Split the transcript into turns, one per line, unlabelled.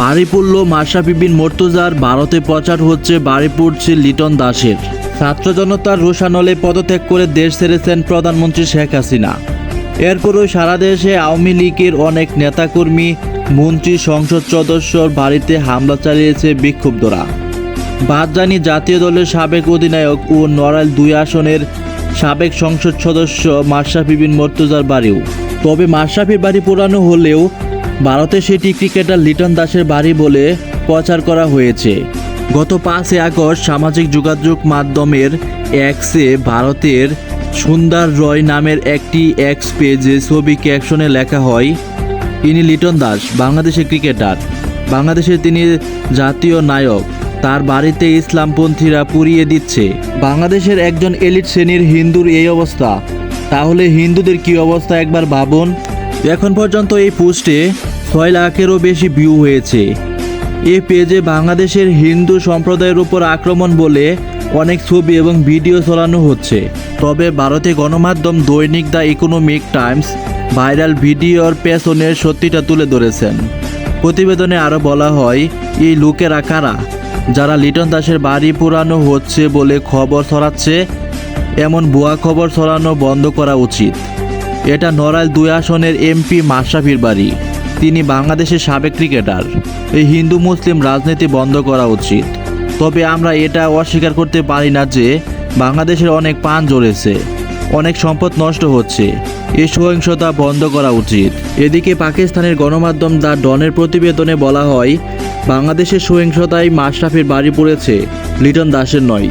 বাড়ি পড়ল মাশরাফি বিন মর্তুজার ভারতে প্রচার হচ্ছে বাড়ি পড়ছে লিটন দাসের। ছাত্র জনতার রোষানলে পদত্যাগ করে দেশ ছেড়েছেন প্রধানমন্ত্রী শেখ হাসিনা। এরপরও সারা দেশে আওয়ামী লীগের অনেক নেতাকর্মী, মন্ত্রী, সংসদ সদস্যর বাড়িতে হামলা চালিয়েছে বিক্ষুব্ধরা। বাদ জানি জাতীয় দলের সাবেক অধিনায়ক ও নড়াইল দুই আসনের সাবেক সংসদ সদস্য মাশরাফি বিন মর্তুজার বাড়িও। তবে মাশরাফির বাড়ি পুরানো হলেও ভারতে সেটি ক্রিকেটার লিটন দাসের বাড়ি বলে প্রচার করা হয়েছে। গত পাঁচই আগস্ট সামাজিক যোগাযোগ মাধ্যমের এক্সে ভারতের সুন্দর রয় নামের একটি এক্স পেজে ছবি ক্যাপশনে লেখা হয়, ইনি লিটন দাস, বাংলাদেশের ক্রিকেটার। বাংলাদেশের তিনি জাতীয় নায়ক। তার বাড়িতে ইসলামপন্থীরা পুড়িয়ে দিচ্ছে। বাংলাদেশের একজন এলিট শ্রেণির হিন্দুর এই অবস্থা। তাহলে হিন্দুদের কি অবস্থা একবার ভাবুন। এখন পর্যন্ত এই পোস্টে ছয় লাখেরও বেশি ভিউ হয়েছে। এ পেজে বাংলাদেশের হিন্দু সম্প্রদায়ের উপর আক্রমণ বলে অনেক ছবি এবং ভিডিও চালানো হচ্ছে। তবে ভারতে গণমাধ্যম দৈনিক দ্য ইকোনমিক টাইমস ভাইরাল ভিডিওর পেছনের সত্যিটা তুলে ধরেছেন। প্রতিবেদনে আরও বলা হয়, এই লোকেরা কারা? যারা লিটন দাসের বাড়ি পুরানো হচ্ছে বলে খবর ছড়াচ্ছে, এমন ভুয়া খবর ছড়ানো বন্ধ করা উচিত। এটা নড়াইল দুই আসনের এমপি মাশরাফির বাড়ি। তিনি বাংলাদেশের সাবেক ক্রিকেটার। এই হিন্দু মুসলিম রাজনীতি বন্ধ করা উচিত। তবে আমরা এটা অস্বীকার করতে পারি না যে বাংলাদেশের অনেক পান জ্বলেছে অনেক সম্পদ নষ্ট হচ্ছে। এই সহিংসতা বন্ধ করা উচিত। এদিকে পাকিস্তানের গণমাধ্যম দ্য ডনের প্রতিবেদনে বলা হয়, বাংলাদেশের সহিংসতায় মাশরাফির বাড়ি পড়েছে লিটন দাসের নয়।